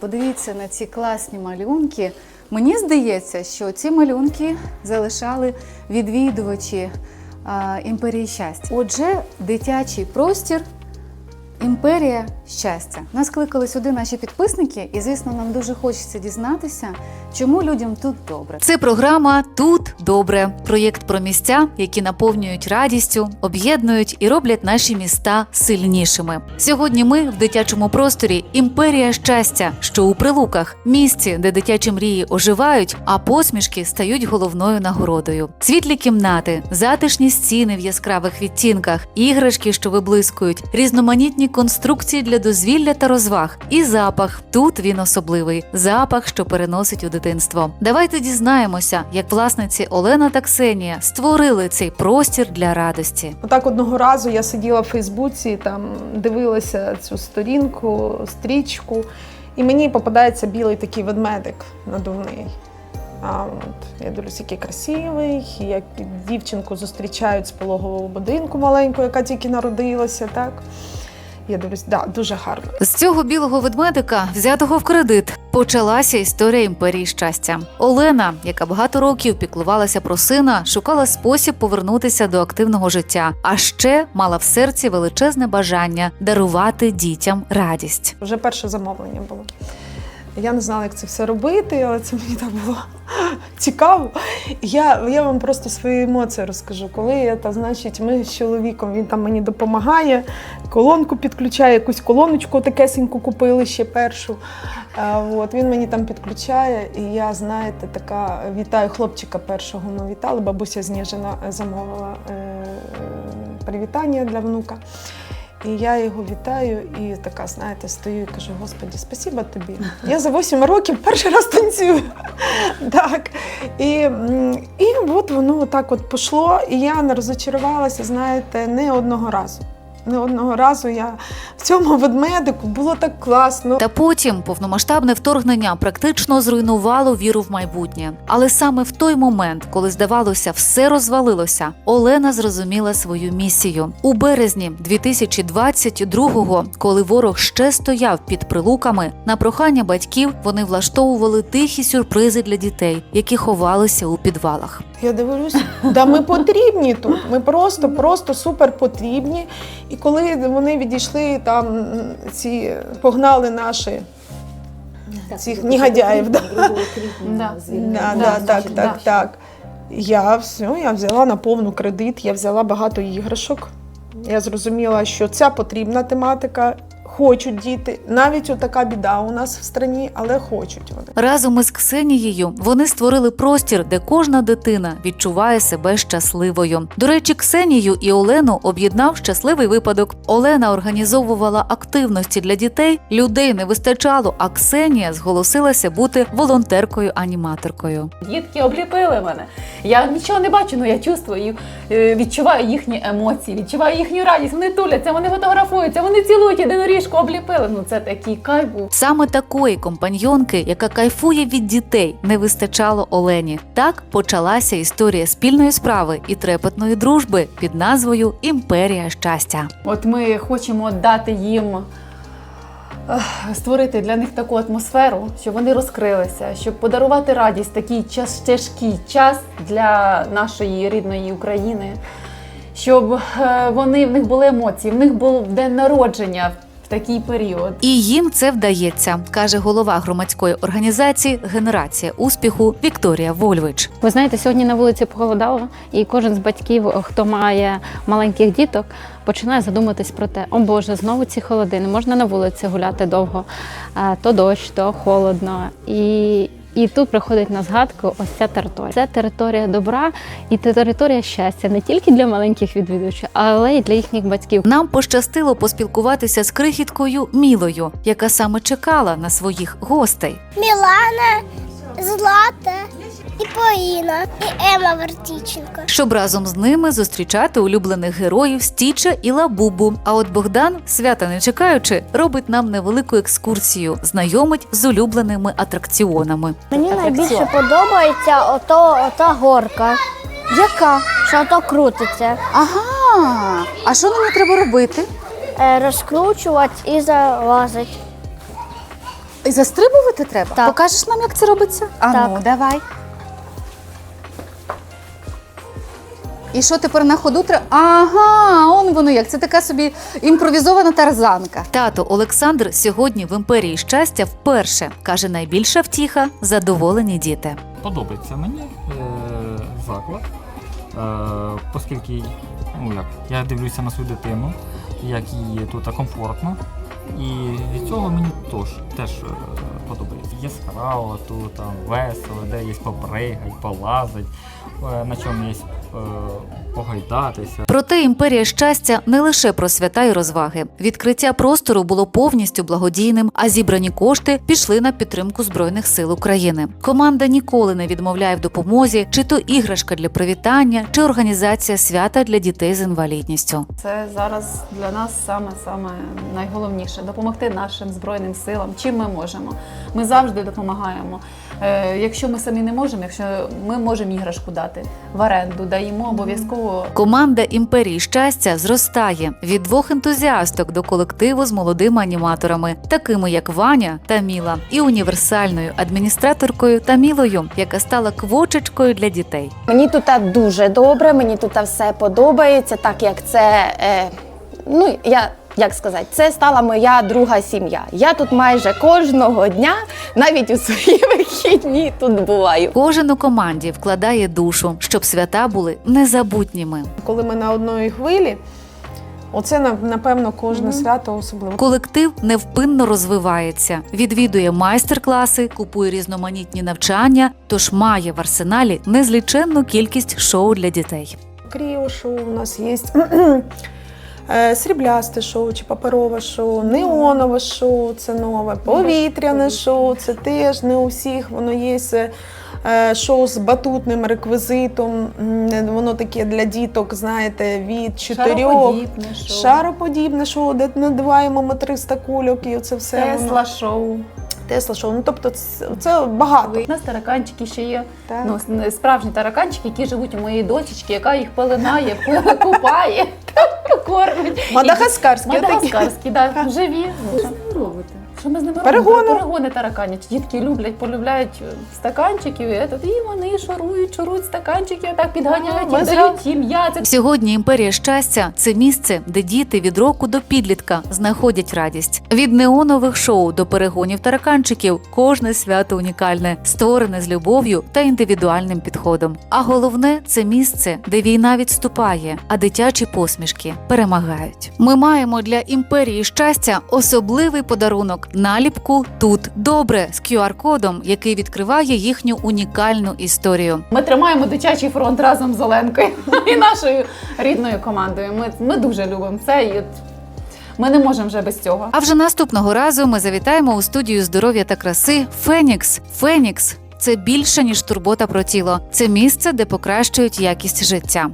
Подивіться на ці класні малюнки. Мені здається, що ці малюнки залишали відвідувачі імперії щастя. Отже, дитячий простір. Імперія щастя. Нас кликали сюди наші підписники, і звісно, нам дуже хочеться дізнатися, чому людям тут добре. Це програма Тут добре. Проєкт про місця, які наповнюють радістю, об'єднують і роблять наші міста сильнішими. Сьогодні ми в дитячому просторі Імперія щастя, що у прилуках, місці, де дитячі мрії оживають, а посмішки стають головною нагородою. Світлі кімнати, затишні стіни в яскравих відтінках, іграшки, що виблискують, різноманітні конструкції для дозвілля та розваг, і запах. Тут він особливий запах, що переносить у дитинство. Давайте дізнаємося, як власниці Олена та Ксенія створили цей простір для радості. Отак одного разу я сиділа в Фейсбуці, там дивилася цю сторінку, стрічку, і мені попадається білий такий ведмедик надувний. А от я дивлюсь, який красивий, як дівчинку зустрічають з пологового будинку маленьку, яка тільки народилася. Так я дивлюсь, да, дуже гарно. З цього білого ведмедика, взятого в кредит, почалася історія імперії щастя. Олена, яка багато років піклувалася про сина, шукала спосіб повернутися до активного життя, а ще мала в серці величезне бажання дарувати дітям радість. Вже перше замовлення було. Я не знала, як це все робити, але це мені так було цікаво. Я, я вам просто свої емоції розкажу. Коли та, значить, ми з чоловіком, він там мені допомагає, колонку підключає, якусь колоночку такесеньку купили ще першу. А, от, він мені там підключає, і я, знаєте, така вітаю хлопчика першого. Ми вітали, бабуся Зніжина замовила е, е, привітання для внука. І я його вітаю і така, знаєте, стою і кажу: Господі, спасіба тобі. Я за 8 років перший раз танцюю. так. І, і от воно так от пішло, і я не розочарувалася, знаєте, не одного разу. Не одного разу я в цьому ведмедику було так класно. Та потім повномасштабне вторгнення практично зруйнувало віру в майбутнє. Але саме в той момент, коли здавалося, все розвалилося, Олена зрозуміла свою місію у березні 2022-го, коли ворог ще стояв під прилуками. На прохання батьків вони влаштовували тихі сюрпризи для дітей, які ховалися у підвалах. Я дивлюсь, да ми потрібні тут. Ми просто, просто супер потрібні. І коли вони відійшли, там ці погнали наші цих негодяїв. Да. Да. Да, Да, да, так, так, так. Я все, я взяла на повну кредит, я взяла багато іграшок. Я зрозуміла, що ця потрібна тематика. Хочуть діти. Навіть отака біда у нас в страні, але хочуть вони. Разом із Ксенією вони створили простір, де кожна дитина відчуває себе щасливою. До речі, Ксенію і Олену об'єднав щасливий випадок. Олена організовувала активності для дітей. Людей не вистачало, а Ксенія зголосилася бути волонтеркою-аніматоркою. Дітки обліпили мене. Я нічого не бачу, але я чувствую, е, відчуваю їхні емоції, відчуваю їхню радість. Вони туляться, вони фотографуються, вони цілують єдиноріжку, обліпили. Ну це такий кайф був. Саме такої компаньонки, яка кайфує від дітей, не вистачало Олені. Так почалася історія спільної справи і трепетної дружби під назвою Імперія щастя. От ми хочемо дати їм. Створити для них таку атмосферу, щоб вони розкрилися, щоб подарувати радість такий час, тяжкий час для нашої рідної України, щоб е, вони в них були емоції, в них був день народження в такий період. І їм це вдається, каже голова громадської організації Генерація успіху Вікторія Вольвич. Ви знаєте, сьогодні на вулиці похолодало, і кожен з батьків, хто має маленьких діток, починає задуматись про те, о Боже, знову ці холоди, не можна на вулиці гуляти довго, то дощ, то холодно. І, і тут приходить на згадку ось ця територія. Це територія добра і територія щастя не тільки для маленьких відвідувачів, але й для їхніх батьків. Нам пощастило поспілкуватися з крихіткою Мілою, яка саме чекала на своїх гостей. Мілана, Злата і Поліна, і Ема Вертіченко. щоб разом з ними зустрічати улюблених героїв Стіча і Лабубу. А от Богдан, свята не чекаючи, робить нам невелику екскурсію, знайомить з улюбленими атракціонами. Мені найбільше подобається ото, ота горка. Яка? Що ото крутиться. Ага. А що нам треба робити? Е, розкручувати і залазить. І застрибувати треба? Так. Покажеш нам, як це робиться? А Так. ну, давай. І що тепер на ходу треба? Ага, он воно як. Це така собі імпровізована тарзанка. Тато Олександр сьогодні в імперії щастя вперше каже: найбільша втіха задоволені діти. подобається мені е, заклад, е, оскільки ну, як, я дивлюся на свою дитину, як їй тут комфортно. І від цього мені тож, теж е, подобається. Яскраво, тут там весело, де є попригать, полазить, е, на чому є е, погойдатися. Проте імперія щастя не лише про свята й розваги. Відкриття простору було повністю благодійним, а зібрані кошти пішли на підтримку збройних сил України. Команда ніколи не відмовляє в допомозі, чи то іграшка для привітання, чи організація свята для дітей з інвалідністю. Це зараз для нас саме саме найголовніше допомогти нашим збройним силам. Чим ми можемо? Ми завжди допомагаємо. Е, якщо ми самі не можемо, якщо ми можемо іграшку дати в оренду, даємо обов'язково. Команда імперії щастя зростає від двох ентузіасток до колективу з молодими аніматорами, такими як Ваня та Міла, і універсальною адміністраторкою Тамілою, яка стала квочечкою для дітей. Мені тут дуже добре, мені тут все подобається, так як це. Е, ну, я як сказати, це стала моя друга сім'я. Я тут майже кожного дня, навіть у свої вихідні, тут буваю. Кожен у команді вкладає душу, щоб свята були незабутніми. Коли ми на одної хвилі, оце напевно кожне свято особливо. Колектив невпинно розвивається, відвідує майстер-класи, купує різноманітні навчання, тож має в арсеналі незліченну кількість шоу для дітей. Кріо шоу у нас є. е, Сріблясте шоу чи паперове шоу, неонове шоу це нове, повітряне шоу це теж не у всіх. Воно є е, шоу з батутним реквізитом. Воно таке для діток, знаєте, від чотирьох. Шароподібне шоу. Шароподібне шоу, де надуваємо ми 300 кульок, і це все воно- Тесла шоу. Тесла шоу. Ну тобто це, це багато. У нас тараканчики ще є. Так. Ну, справжні тараканчики, які живуть у моєї дочечки, яка їх пеленає, купає, кормить. Мадагаскарські. Мадагаскарські, так, живі. Що ми з ними Перегони. робимо? Перегони тараканять. Дітки люблять, полюбляють стаканчиків, і, этот, і вони шарують, шарують стаканчики, отак підганяють, і дають їм яйця. Сьогодні імперія щастя це місце, де діти від року до підлітка знаходять радість. Від неонових шоу до перегонів тараканчиків кожне свято унікальне, створене з любов'ю та індивідуальним підходом. А головне це місце, де війна відступає, а дитячі посмішки перемагають. Ми маємо для імперії щастя особливий подарунок наліпку тут добре з QR-кодом, який відкриває їхню унікальну історію. Ми тримаємо дитячий фронт разом з Оленкою і нашою рідною командою. Ми, ми дуже любимо це. І ми не можемо вже без цього. А вже наступного разу ми завітаємо у студію здоров'я та краси Фенікс. Фенікс це більше ніж турбота про тіло. Це місце, де покращують якість життя.